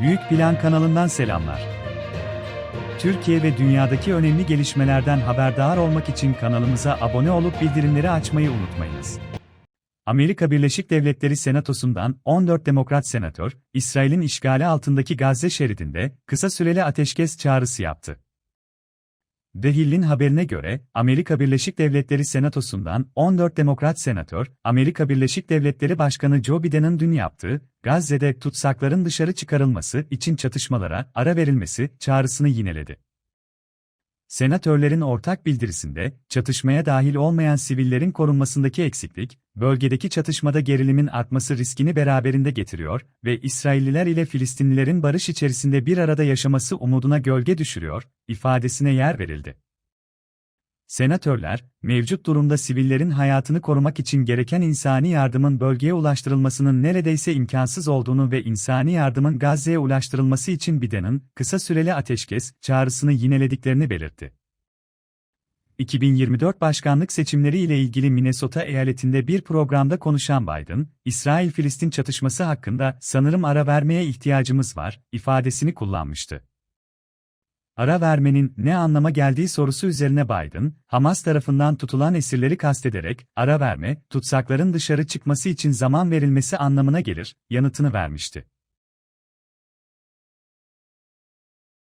Büyük Plan kanalından selamlar. Türkiye ve dünyadaki önemli gelişmelerden haberdar olmak için kanalımıza abone olup bildirimleri açmayı unutmayınız. Amerika Birleşik Devletleri Senatosu'ndan 14 Demokrat senatör, İsrail'in işgali altındaki Gazze şeridinde kısa süreli ateşkes çağrısı yaptı. The Hill'in haberine göre, Amerika Birleşik Devletleri Senatosu'ndan 14 Demokrat senatör, Amerika Birleşik Devletleri Başkanı Joe Biden'ın dün yaptığı, Gazze'de tutsakların dışarı çıkarılması için çatışmalara ara verilmesi çağrısını yineledi. Senatörlerin ortak bildirisinde, çatışmaya dahil olmayan sivillerin korunmasındaki eksiklik, bölgedeki çatışmada gerilimin artması riskini beraberinde getiriyor ve İsrailliler ile Filistinlilerin barış içerisinde bir arada yaşaması umuduna gölge düşürüyor, ifadesine yer verildi. Senatörler, mevcut durumda sivillerin hayatını korumak için gereken insani yardımın bölgeye ulaştırılmasının neredeyse imkansız olduğunu ve insani yardımın Gazze'ye ulaştırılması için Biden'ın kısa süreli ateşkes çağrısını yinelediklerini belirtti. 2024 başkanlık seçimleri ile ilgili Minnesota eyaletinde bir programda konuşan Biden, İsrail-Filistin çatışması hakkında sanırım ara vermeye ihtiyacımız var ifadesini kullanmıştı. Ara vermenin ne anlama geldiği sorusu üzerine Biden, Hamas tarafından tutulan esirleri kastederek, ara verme, tutsakların dışarı çıkması için zaman verilmesi anlamına gelir, yanıtını vermişti.